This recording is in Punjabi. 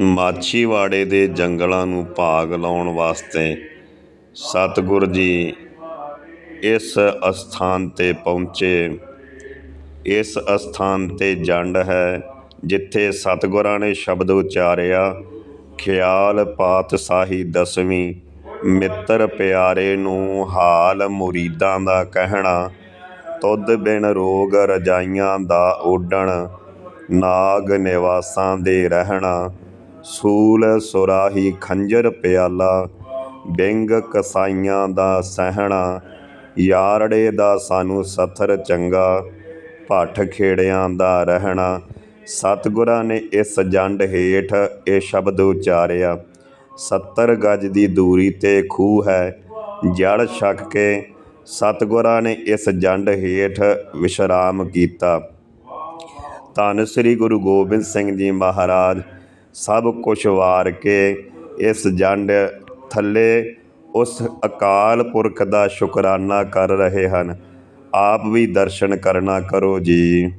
ਮਾਛੀਵਾੜੇ ਦੇ ਜੰਗਲਾਂ ਨੂੰ ਭਾਗ ਲਾਉਣ ਵਾਸਤੇ ਸਤਿਗੁਰ ਜੀ ਇਸ ਅਸਥਾਨ 'ਤੇ ਪਹੁੰਚੇ। ਇਸ ਅਸਥਾਨ 'ਤੇ ਜੰਡ ਹੈ, ਜਿੱਥੇ ਸਤਿਗੁਰਾਂ ਨੇ ਸ਼ਬਦ ਉਚਾਰਿਆ, ਖਿਆਲ ਪਾਤਸ਼ਾਹੀ ਦਸਵੀਂ, ਮਿੱਤਰ ਪਿਆਰੇ ਨੂੰ ਹਾਲ ਮੁਰੀਦਾਂ ਦਾ ਕਹਿਣਾ, ਤੁਧ ਬਿਨ ਰੋਗ ਰਜਾਈਆਂ ਦਾ ਓਡਣ ਨਾਗ ਨਿਵਾਸਾਂ ਦੇ ਰਹਿਣਾ। ਸੂਲ ਸੁਰਾਹੀ ਖੰਜਰ ਪਿਆਲਾ, ਬਿੰਗ ਕਸਾਈਆਂ ਦਾ ਸਹਿਣਾ, ਯਾਰੜੇ ਦਾ ਸਾਨੂੰ ਸਥਰ ਚੰਗਾ, ਭੱਠ ਖੇੜਿਆਂ ਦਾ ਰਹਿਣਾ। ਸਤਿਗੁਰਾਂ ਨੇ ਇਸ ਜੰਡ ਹੇਠ ਇਹ ਸ਼ਬਦ ਉਚਾਰਿਆ 70 ਗਜ ਦੀ ਦੂਰੀ ਤੇ ਖੂਹ ਹੈ ਜੜ ਛਕ ਕੇ ਸਤਿਗੁਰਾਂ ਨੇ ਇਸ ਜੰਡ ਹੇਠ ਵਿਸ਼ਰਾਮ ਕੀਤਾ। ਧੰਨ ਸ੍ਰੀ ਗੁਰੂ ਗੋਬਿੰਦ ਸਿੰਘ ਜੀ ਮਹਾਰਾਜ ਸਭ ਕੁਛ ਵਾਰ ਕੇ ਇਸ ਜੰਡ ਥੱਲੇ ਉਸ ਅਕਾਲ ਪੁਰਖ ਦਾ ਸ਼ੁਕਰਾਨਾ ਕਰ ਰਹੇ ਹਨ। ਆਪ ਵੀ ਦਰਸ਼ਨ ਕਰਨਾ ਕਰੋ ਜੀ।